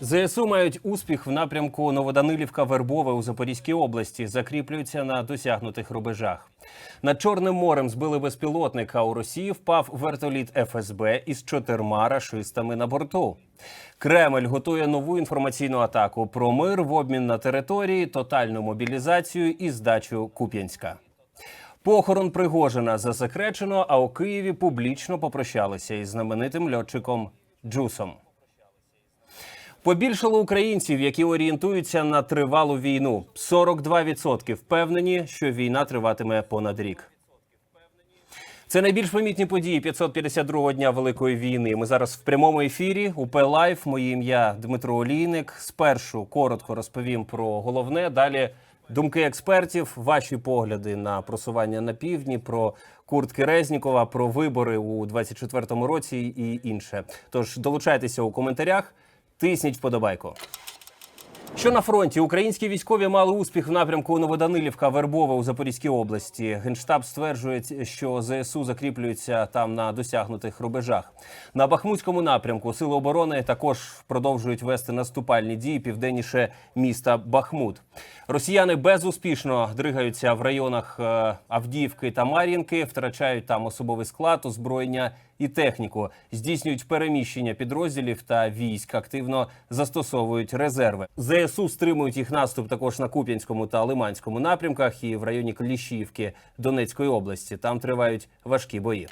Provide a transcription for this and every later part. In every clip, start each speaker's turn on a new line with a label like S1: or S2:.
S1: ЗСУ мають успіх в напрямку Новоданилівка Вербове у Запорізькій області. Закріплюються на досягнутих рубежах. Над Чорним морем збили безпілотника. У Росії впав вертоліт ФСБ із чотирма рашистами на борту. Кремль готує нову інформаційну атаку про мир в обмін на території, тотальну мобілізацію і здачу Куп'янська. Похорон Пригожина засекречено, а у Києві публічно попрощалися із знаменитим льотчиком Джусом. Побільшало українців, які орієнтуються на тривалу війну. 42% впевнені, що війна триватиме понад рік. Це найбільш помітні події 552-го дня Великої війни. Ми зараз в прямому ефірі. УП Лайф. Моє ім'я Дмитро Олійник. Спершу коротко розповім про головне. Далі думки експертів, ваші погляди на просування на півдні, про куртки Резнікова, про вибори у 24-му році і інше. Тож долучайтеся у коментарях, тисніть вподобайку. Що на фронті українські військові мали успіх в напрямку Новоданилівка Вербове у Запорізькій області. Генштаб стверджує, що ЗСУ закріплюються там на досягнутих рубежах. На Бахмутському напрямку сили оборони також продовжують вести наступальні дії південніше міста Бахмут. Росіяни безуспішно дригаються в районах е, Авдіївки та Мар'їнки, втрачають там особовий склад, озброєння і техніку, здійснюють переміщення підрозділів та військ, активно застосовують резерви. ЗСУ стримують їх наступ також на Куп'янському та Лиманському напрямках і в районі Кліщівки Донецької області. Там тривають важкі бої.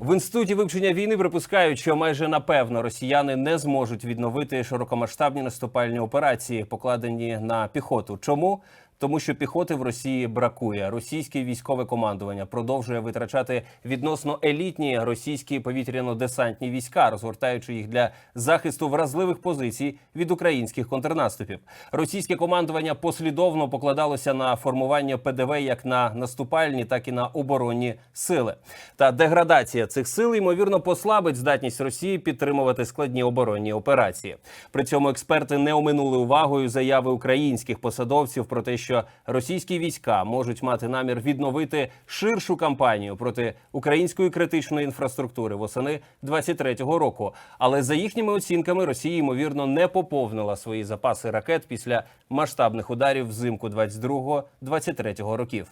S1: В інституті вивчення війни припускають, що майже напевно росіяни не зможуть відновити широкомасштабні наступальні операції, покладені на піхоту. Чому? Тому що піхоти в Росії бракує. Російське військове командування продовжує витрачати відносно елітні російські повітряно-десантні війська, розгортаючи їх для захисту вразливих позицій від українських контрнаступів. Російське командування послідовно покладалося на формування ПДВ як на наступальні, так і на оборонні сили. Та деградація цих сил ймовірно послабить здатність Росії підтримувати складні оборонні операції. При цьому експерти не оминули увагою заяви українських посадовців про те, що російські війська можуть мати намір відновити ширшу кампанію проти української критичної інфраструктури восени 23-го року. Але за їхніми оцінками Росія ймовірно не поповнила свої запаси ракет після масштабних ударів взимку 22-23 років.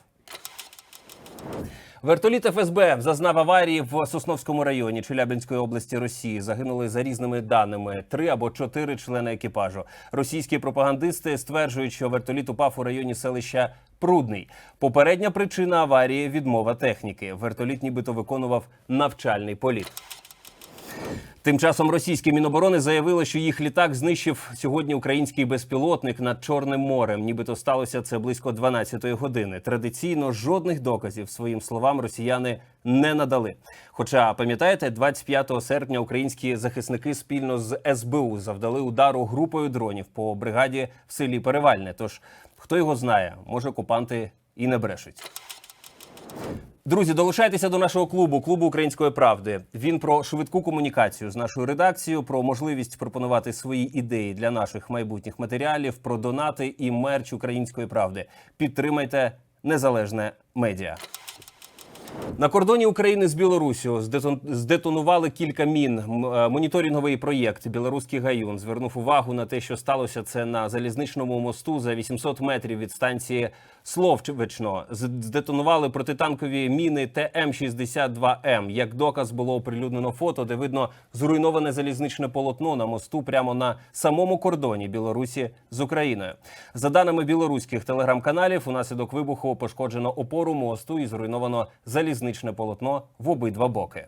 S1: Вертоліт ФСБ зазнав аварії в Сосновському районі Челябинської області Росії. Загинули за різними даними три або чотири члени екіпажу. Російські пропагандисти стверджують, що вертоліт упав у районі селища Прудний. Попередня причина аварії відмова техніки. Вертоліт нібито виконував навчальний політ. Тим часом російське міноборони заявило, що їх літак знищив сьогодні український безпілотник над Чорним морем. Нібито сталося це близько 12-ї години. Традиційно жодних доказів своїм словам росіяни не надали. Хоча пам'ятаєте, 25 серпня українські захисники спільно з СБУ завдали удару групою дронів по бригаді в селі Перевальне. Тож хто його знає, може окупанти і не брешуть. Друзі, долучайтеся до нашого клубу, клубу української правди. Він про швидку комунікацію з нашою редакцією, про можливість пропонувати свої ідеї для наших майбутніх матеріалів, про донати і мерч української правди. Підтримайте незалежне медіа. На кордоні України з Білоруссю здетон- здетонували кілька мін. Е, Моніторинговий проєкт Білоруський гаюн звернув увагу на те, що сталося це на залізничному мосту за 800 метрів від станції Словчвично. Здетонували протитанкові міни ТМ-62М. Як доказ було оприлюднено фото, де видно зруйноване залізничне полотно на мосту прямо на самому кордоні Білорусі з Україною. За даними білоруських телеграм-каналів, унаслідок вибуху пошкоджено опору мосту і зруйновано залізничне полотно в обидва боки.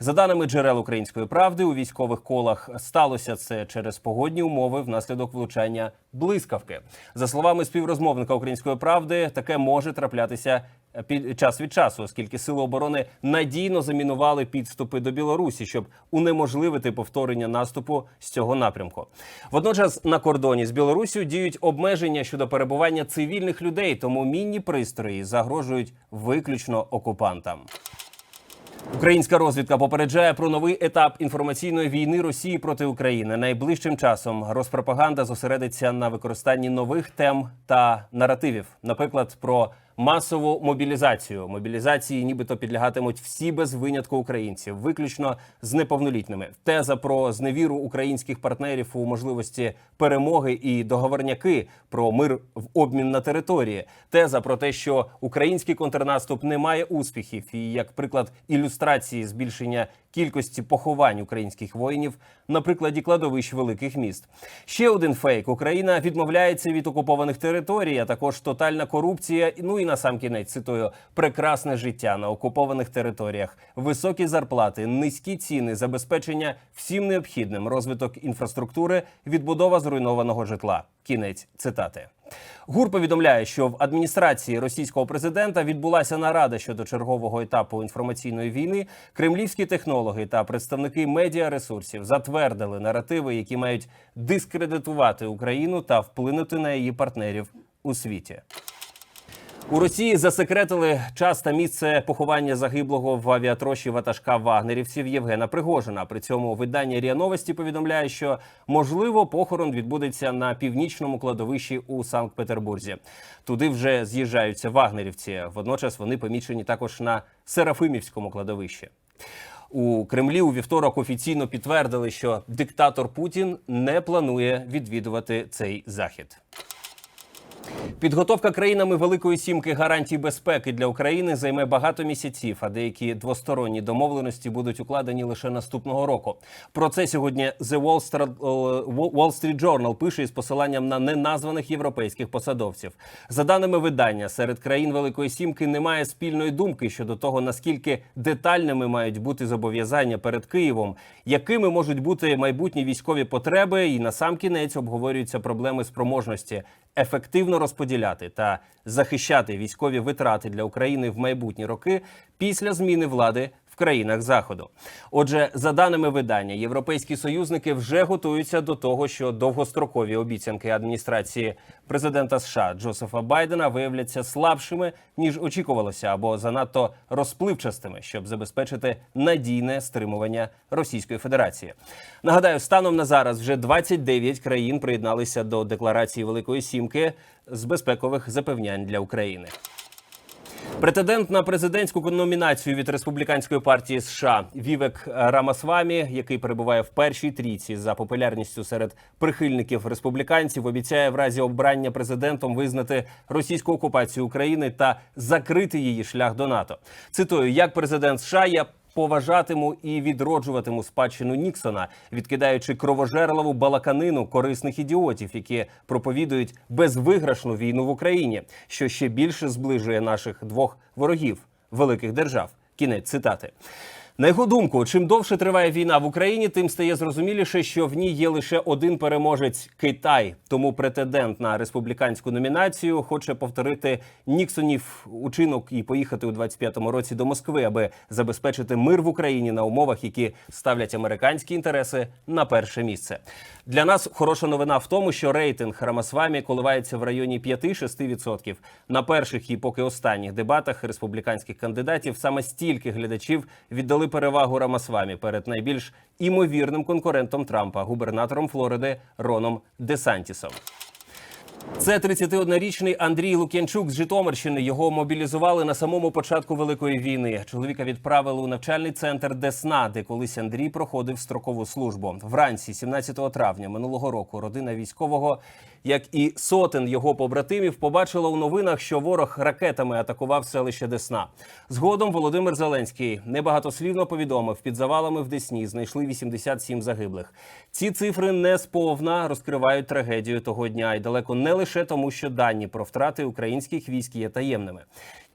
S1: За даними джерел української правди, у військових колах сталося це через погодні умови внаслідок влучання блискавки. За словами співрозмовника української правди, таке може траплятися. Під час від часу, оскільки сили оборони надійно замінували підступи до Білорусі, щоб унеможливити повторення наступу з цього напрямку. Водночас на кордоні з Білорусію діють обмеження щодо перебування цивільних людей, тому мінні пристрої загрожують виключно окупантам. Українська розвідка попереджає про новий етап інформаційної війни Росії проти України. Найближчим часом розпропаганда зосередиться на використанні нових тем та наративів, наприклад, про масову мобілізацію. Мобілізації, нібито підлягатимуть всі без винятку українців, виключно з неповнолітніми. Теза про зневіру українських партнерів у можливості перемоги і договорняки про мир в обмін на території. Теза про те, що український контрнаступ не має успіхів, і як приклад ілюстрації збільшення кількості поховань українських воїнів на прикладі кладовищ великих міст. Ще один фейк: Україна відмовляється від окупованих територій, а також тотальна корупція. Ну і на сам кінець цитую прекрасне життя на окупованих територіях, високі зарплати, низькі ціни, забезпечення всім необхідним, розвиток інфраструктури, відбудова зруйнованого житла. Кінець цитати. ГУР повідомляє, що в адміністрації російського президента відбулася нарада щодо чергового етапу інформаційної війни. Кремлівські технологи та представники медіаресурсів затвердили наративи, які мають дискредитувати Україну та вплинути на її партнерів у світі. У Росії засекретили час та місце поховання загиблого в авіатрощі ватажка вагнерівців Євгена Пригожина. При цьому видання РІА Новості повідомляє, що можливо похорон відбудеться на північному кладовищі у Санкт-Петербурзі. Туди вже з'їжджаються вагнерівці. Водночас вони помічені також на Серафимівському кладовищі. У Кремлі у вівторок офіційно підтвердили, що диктатор Путін не планує відвідувати цей захід. Підготовка країнами Великої Сімки гарантій безпеки для України займе багато місяців, а деякі двосторонні домовленості будуть укладені лише наступного року. Про це сьогодні The Wall Street, Journal пише із посиланням на неназваних європейських посадовців. За даними видання, серед країн Великої Сімки немає спільної думки щодо того, наскільки детальними мають бути зобов'язання перед Києвом, якими можуть бути майбутні військові потреби, і на сам кінець обговорюються проблеми спроможності ефективно розподіляти та захищати військові витрати для України в майбутні роки після зміни влади країнах заходу. Отже, за даними видання, європейські союзники вже готуються до того, що довгострокові обіцянки адміністрації президента США Джозефа Байдена виявляться слабшими ніж очікувалося, або занадто розпливчастими, щоб забезпечити надійне стримування Російської Федерації. Нагадаю, станом на зараз вже 29 країн приєдналися до декларації Великої Сімки з безпекових запевнянь для України. Претендент на президентську номінацію від республіканської партії США Вівек Рамасвамі, який перебуває в першій трійці за популярністю серед прихильників республіканців, обіцяє в разі обрання президентом визнати російську окупацію України та закрити її шлях до НАТО. Цитую, як президент США я поважатиму і відроджуватиму спадщину Ніксона, відкидаючи кровожерливу балаканину корисних ідіотів, які проповідують безвиграшну війну в Україні, що ще більше зближує наших двох ворогів великих держав. Кінець цитати. На його думку, чим довше триває війна в Україні, тим стає зрозуміліше, що в ній є лише один переможець Китай. Тому претендент на республіканську номінацію хоче повторити Ніксонів учинок і поїхати у 25-му році до Москви, аби забезпечити мир в Україні на умовах, які ставлять американські інтереси на перше місце. Для нас хороша новина в тому, що рейтинг Рамасвамі коливається в районі 5-6%. На перших і поки останніх дебатах республіканських кандидатів саме стільки глядачів віддали перевагу Рамасвамі перед найбільш імовірним конкурентом Трампа, губернатором Флориди Роном Десантісом. Це 31-річний Андрій Лук'янчук з Житомирщини. Його мобілізували на самому початку великої війни. Чоловіка відправили у навчальний центр Десна, де колись Андрій проходив строкову службу. Вранці, 17 травня минулого року, родина військового, як і сотен його побратимів, побачила у новинах, що ворог ракетами атакував селище Десна. Згодом Володимир Зеленський небагатослівно повідомив, під завалами в Десні знайшли 87 загиблих. Ці цифри не сповна розкривають трагедію того дня і далеко не лише тому, що дані про втрати українських військ є таємними.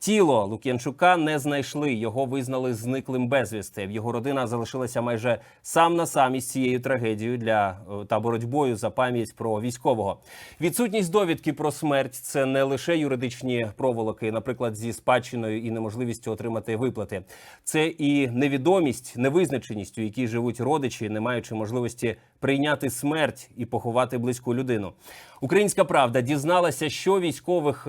S1: Тіло Лук'янчука не знайшли. Його визнали зниклим безвісти. Його родина залишилася майже сам на сам із цією трагедією для е, та боротьбою за пам'ять про військового. Відсутність довідки про смерть це не лише юридичні проволоки, наприклад, зі спадщиною і неможливістю отримати виплати. Це і невідомість, невизначеність, у якій живуть родичі, не маючи можливості прийняти смерть і поховати близьку людину. Українська правда дізналася, що військових.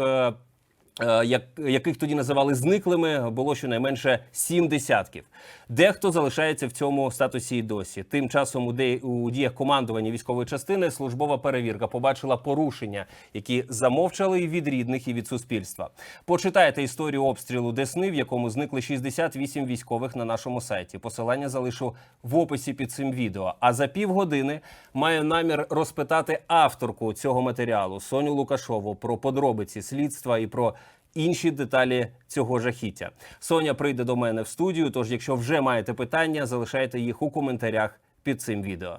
S1: Е, як, яких тоді називали зниклими, було щонайменше сім десятків. Дехто залишається в цьому статусі і досі. Тим часом у, де, у діях командування військової частини службова перевірка побачила порушення, які замовчали і від рідних, і від суспільства. Почитайте історію обстрілу Десни, в якому зникли 68 військових на нашому сайті. Посилання залишу в описі під цим відео. А за півгодини маю намір розпитати авторку цього матеріалу Соню Лукашову про подробиці слідства і про інші деталі цього жахіття. Соня прийде до мене в студію. Тож, якщо вже маєте питання, залишайте їх у коментарях під цим відео.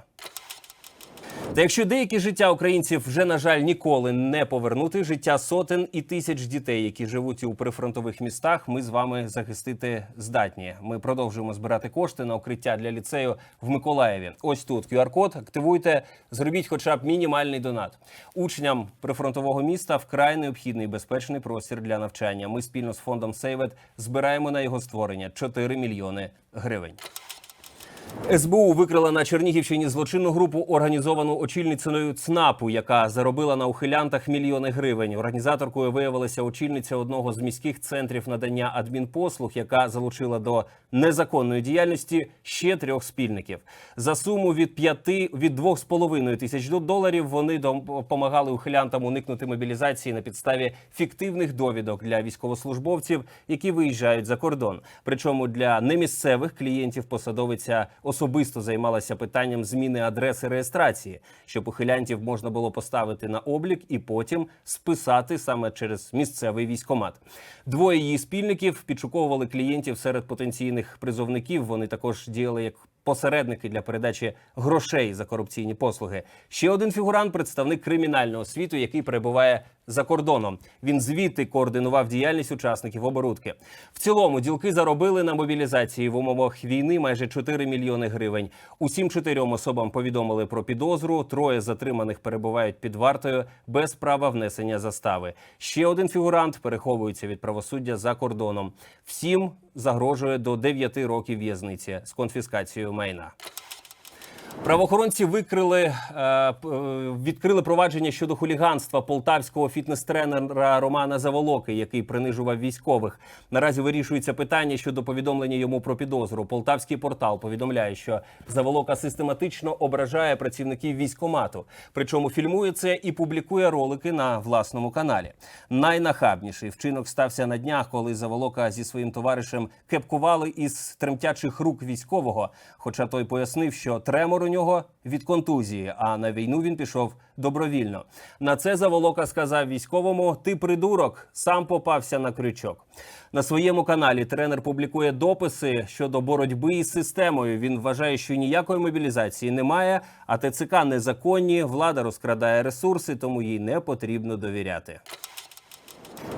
S1: Та якщо деякі життя українців вже на жаль ніколи не повернути, життя сотень і тисяч дітей, які живуть у прифронтових містах, ми з вами захистити здатні. Ми продовжуємо збирати кошти на укриття для ліцею в Миколаєві. Ось тут QR-код. Активуйте, зробіть хоча б мінімальний донат. Учням прифронтового міста вкрай необхідний безпечний простір для навчання. Ми спільно з фондом Сейвет збираємо на його створення 4 мільйони гривень. СБУ викрила на Чернігівщині злочинну групу, організовану очільницею ЦНАПу, яка заробила на ухилянтах мільйони гривень. Організаторкою виявилася очільниця одного з міських центрів надання адмінпослуг, яка залучила до незаконної діяльності ще трьох спільників. За суму від п'яти від двох з половиною тисяч доларів вони допомагали ухилянтам уникнути мобілізації на підставі фіктивних довідок для військовослужбовців, які виїжджають за кордон. Причому для немісцевих клієнтів посадовиця особисто займалася питанням зміни адреси реєстрації, щоб ухилянтів можна було поставити на облік і потім списати саме через місцевий військомат. Двоє її спільників підшуковували клієнтів серед потенційних призовників. Вони також діяли як посередники для передачі грошей за корупційні послуги. Ще один фігурант представник кримінального світу, який перебуває за кордоном. Він звідти координував діяльність учасників оборудки. В цілому ділки заробили на мобілізації в умовах війни майже 4 мільйони гривень. Усім чотирьом особам повідомили про підозру. Троє затриманих перебувають під вартою без права внесення застави. Ще один фігурант переховується від правосуддя за кордоном. Всім загрожує до 9 років в'язниці з конфіскацією майна. Правоохоронці викрили е, е, відкрили провадження щодо хуліганства полтавського фітнес-тренера Романа Заволоки, який принижував військових. Наразі вирішується питання щодо повідомлення йому про підозру. Полтавський портал повідомляє, що Заволока систематично ображає працівників військомату. Причому фільмує це і публікує ролики на власному каналі. Найнахабніший вчинок стався на днях, коли Заволока зі своїм товаришем кепкували із тремтячих рук військового. Хоча той пояснив, що тремор у нього від контузії, а на війну він пішов добровільно. На це Заволока сказав військовому: Ти придурок, сам попався на крючок. На своєму каналі тренер публікує дописи щодо боротьби із системою. Він вважає, що ніякої мобілізації немає, а ТЦК незаконні, влада розкрадає ресурси, тому їй не потрібно довіряти.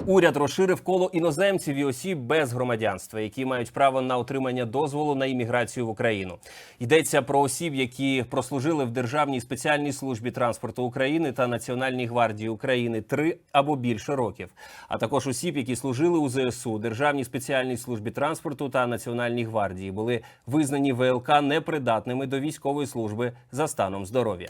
S1: Уряд розширив коло іноземців і осіб без громадянства, які мають право на отримання дозволу на імміграцію в Україну. Йдеться про осіб, які прослужили в Державній спеціальній службі транспорту України та Національній гвардії України три або більше років, а також осіб, які служили у ЗСУ, Державній спеціальній службі транспорту та Національній гвардії, були визнані ВЛК непридатними до військової служби за станом здоров'я.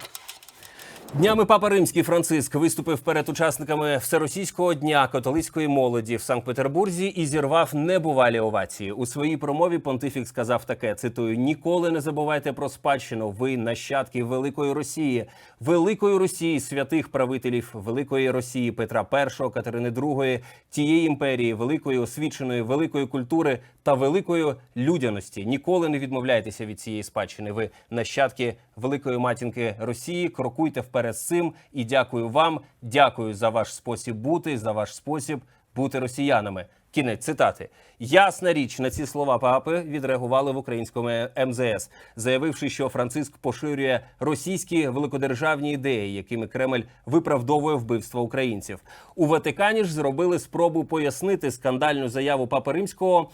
S1: Днями Папа Римський Франциск виступив перед учасниками всеросійського дня католицької молоді в Санкт-Петербурзі і зірвав небувалі овації. У своїй промові понтифік сказав таке: цитую: ніколи не забувайте про спадщину. Ви нащадки великої Росії, великої Росії, святих правителів великої Росії Петра І, Катерини II, тієї імперії, великої освіченої, великої культури та великої людяності. Ніколи не відмовляйтеся від цієї спадщини. Ви нащадки великої матінки Росії. Крокуйте вперед з цим і дякую вам. Дякую за ваш спосіб бути, за ваш спосіб бути росіянами. Кінець цитати. Ясна річ на ці слова папи відреагували в українському МЗС, заявивши, що Франциск поширює російські великодержавні ідеї, якими Кремль виправдовує вбивство українців. У Ватикані ж зробили спробу пояснити скандальну заяву Папи Римського. Е,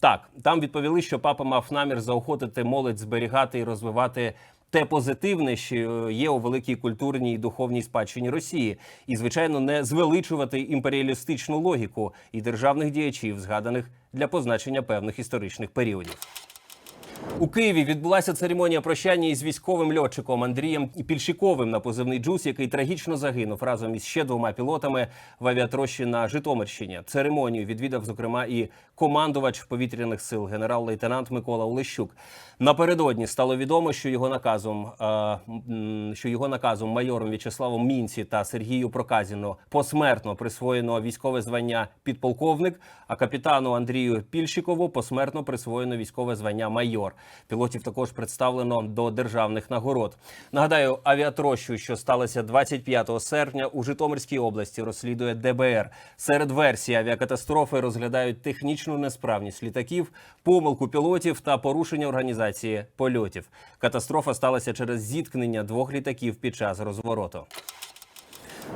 S1: так, там відповіли, що папа мав намір заохотити молодь зберігати і розвивати те позитивне, що є у великій культурній і духовній спадщині Росії, і звичайно не звеличувати імперіалістичну логіку і державних діячів, згаданих для позначення певних історичних періодів. У Києві відбулася церемонія прощання із військовим льотчиком Андрієм Пільщиковим на позивний Джус, який трагічно загинув разом із ще двома пілотами в авіатрощі на Житомирщині. Церемонію відвідав зокрема і командувач повітряних сил генерал-лейтенант Микола Олещук. Напередодні стало відомо, що його наказом, е, що його наказом майором В'ячеславом Мінці та Сергію Проказіну посмертно присвоєно військове звання підполковник, а капітану Андрію Пільщикову посмертно присвоєно військове звання майор. Пілотів також представлено до державних нагород. Нагадаю, авіатрощу, що сталося 25 серпня у Житомирській області, розслідує ДБР. Серед версій авіакатастрофи розглядають технічну несправність літаків, помилку пілотів та порушення організації польотів. Катастрофа сталася через зіткнення двох літаків під час розвороту.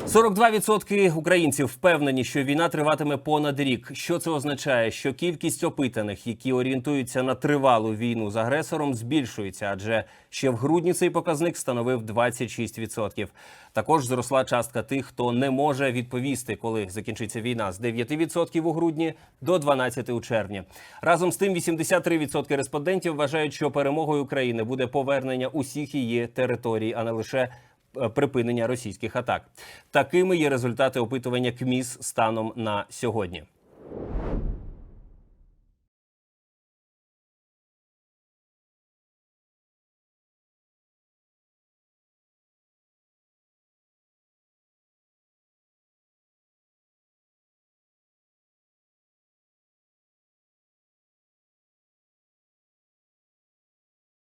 S1: 42% українців впевнені, що війна триватиме понад рік. Що це означає? Що кількість опитаних, які орієнтуються на тривалу війну з агресором, збільшується, адже ще в грудні цей показник становив 26%. Також зросла частка тих, хто не може відповісти, коли закінчиться війна, з 9% у грудні до 12% у червні. Разом з тим, 83% респондентів вважають, що перемогою України буде повернення усіх її територій, а не лише припинення російських атак. Такими є результати опитування КМІС станом на сьогодні.